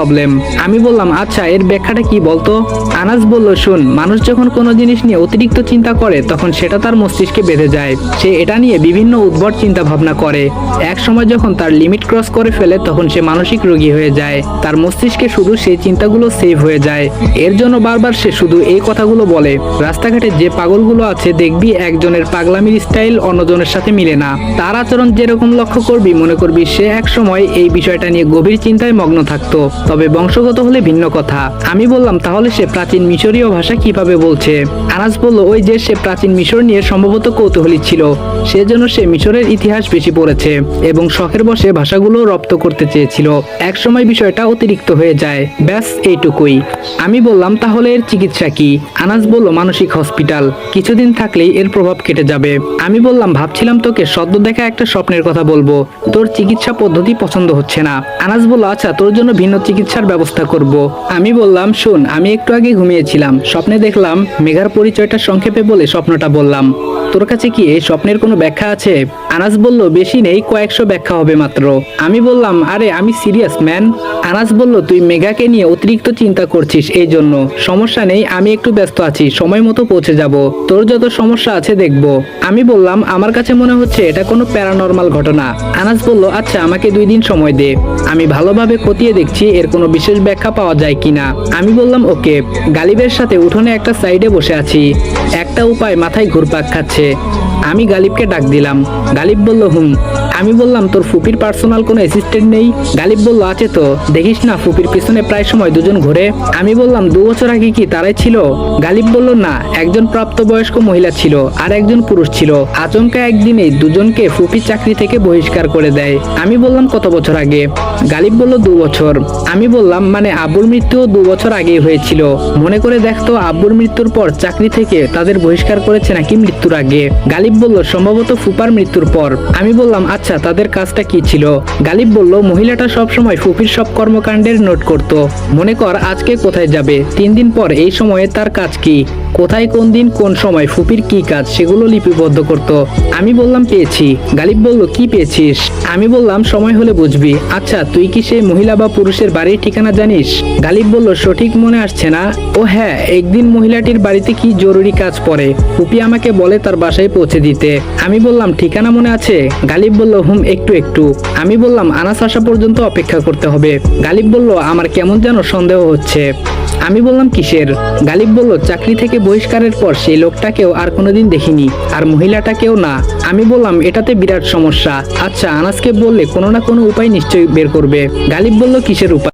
Problem আমি বললাম আচ্ছা এর ব্যাখ্যাটা কি বলতো? আনাস বলল, শুন, মানুষ যখন কোনো জিনিস নিয়ে অতিরিক্ত চিন্তা করে, তখন সেটা তার মস্তিষ্কে বেঁধে যায়। সে এটা নিয়ে বিভিন্ন উদ্ভট চিন্তা ভাবনা করে। এক সময় যখন তার লিমিট ক্রস করে ফেলে, তখন সে মানসিক রোগী হয়ে যায়। তার মস্তিষ্কে শুধু সেই চিন্তাগুলো সেভ হয়ে যায়। এর জন্য বারবার সে শুধু এই কথাগুলো বলে, রাস্তাঘাটে যে পাগলগুলো আছে, দেখবি একজনের পাগলামির স্টাইল অন্যজনের সাথে মিলে না। তার আচরণ যেরকম লক্ষ্য করবি, মনে করবি সে এক সময় এই বিষয়টা নিয়ে গভীর চিন্তায় মগ্ন থাকতো। তবে বংশগত হলে ভিন্ন কথা। আমি বললাম, তাহলে সে প্রাচীন মিশরীয় ভাষা কীভাবে বলছে? আনাস বলল, ওই যে সে প্রাচীন মিশর নিয়ে সম্ভবত কৌতূহলী ছিল। সেজন্য সে মিশরের ইতিহাস বেশি পড়েছে এবং শখের বসে ভাষাগুলো রপ্ত করতে চেয়েছিল। এক সময় বিষয়টা অতিরিক্ত হয়ে যায়। ব্যাস, এইটুকুই। আমি বললাম, তাহলে এর চিকিৎসা কি? আনাস বলল, মানসিক হসপিটাল। কিছুদিন থাকলেই এর প্রভাব কেটে যাবে। আমি বললাম, ভাবছিলাম তোকে সদ্য দেখা একটা স্বপ্নের কথা বলব। তোর চিকিৎসা পদ্ধতি পছন্দ হচ্ছে না। আনাস বলল আচ্ছা তোর জন্য ভিন্ন চিকিৎসার ব্যবস্থা করব। আমি বললাম, শোন, আমি একটু আগে ঘুমিয়েছিলাম। স্বপ্নে দেখলাম মেঘার পরিচয়টা সংক্ষেপে বলে স্বপ্নটা বললাম। তোর কাছে কি এই স্বপ্নের কোনো ব্যাখ্যা আছে? আনাস বলল, বেশি নেই, কয়েকশো ব্যাখ্যা হবে মাত্র। আমি বললাম, আরে, আমি সিরিয়াস, ম্যান। আনাস বলল, তুই মেঘাকে নিয়ে অতিরিক্ত চিন্তা করছিস এই জন্য সমস্যা নেই, আমি একটু ব্যস্ত আছি, সময় মতো পৌঁছে যাব। তোর যত সমস্যা আছে দেখব। আমি বললাম, আমার কাছে মনে হচ্ছে এটা কোনো প্যারানর্মাল ঘটনা। আনাস বলল আচ্ছা আমাকে দুই দিন সময় দে। আমি ভালোভাবে খতিয়ে দেখছি, এর কোনো বিশেষ ব্যাখ্যা পাওয়া যায় কিনা। আমি বললাম, ওকে। গালিবের সাথে উঠোনে একটা সাইডে বসে আছি। একটা উপায় মাথায় ঘুরপাক খাচ্ছে। আমি গালিবকে ডাক দিলাম। গালিব বলল হুম। আমি বললাম, তোর ফুপির পার্সোনাল কোনো অ্যাসিস্ট্যান্ট নেই? গালিব বলল, আছে তো। দেখিস না, ফুপির পিছনে প্রায় সময় দুজন ঘুরে। আমি বললাম, দু বছর আগে কি তারাই ছিল? গালিব বলল, না, একজন প্রাপ্তবয়স্ক মহিলা ছিল আর একজন পুরুষ ছিল। আচমকা একদিনে দুজনকে ফুপি চাকরি থেকে বহিষ্কার করে দেয়। আমি বললাম, কত বছর আগে? গালিব বলল, দু বছর। আমি বললাম মানে আব্বুর মৃত্যুও দু বছর আগেই হয়েছিল। মনে করে দেখতো আব্বুর মৃত্যুর পর চাকরি থেকে তাদের বহিষ্কার করেছে নাকি মৃত্যুর আগে? গালিব বলল, সম্ভবত ফুপার মৃত্যুর পর। আমি বললাম আচ্ছা তাদের কাজটা কি ছিল? গালিব বলল, মহিলাটা সব সময় ফুপির সব কর্মকাণ্ডের নোট করত। মনে কর আজকে কোথায় যাবে? তিন দিন পর এই সময়ে তার কাজ কি? কোথায় কোন দিন, কোন সময় ফুপির কি কাজ সেগুলো লিপিবদ্ধ করত। আমি বললাম, পেয়েছি। গালিব বলল, কি পেয়েছিস? আমি বললাম, সময় হলে বুঝবি। আচ্ছা তুই কি সেই মহিলা বা পুরুষের বাড়ির ঠিকানা জানিস? গালিব বলল, সঠিক মনে আসছে না। ও হ্যাঁ একদিন মহিলাটির বাড়িতে কি জরুরি কাজ পড়ে? ফুপি আমাকে বলে, তার বাসায় পৌঁছে দিতে। আমি বললাম, ঠিকানা মনে আছে? গালিব বলল, হুম, একটু একটু। আমি বললাম, আনাস আসা পর্যন্ত অপেক্ষা করতে হবে। গালিব বলল, আমার কেমন যেন সন্দেহ হচ্ছে। আমি বললাম কিসের? গালিব বলল, চাকরি থেকে বহিষ্কারের পর সেই লোকটাকেও আর কোনোদিন দেখিনি, আর মহিলাটাকেও না। আমি বললাম, এটাতে বিরাট সমস্যা। আচ্ছা আনাসকে বললে কোনো না কোনো উপায় নিশ্চয়ই বের করবে। গালিব বলল, কিসের উপায়?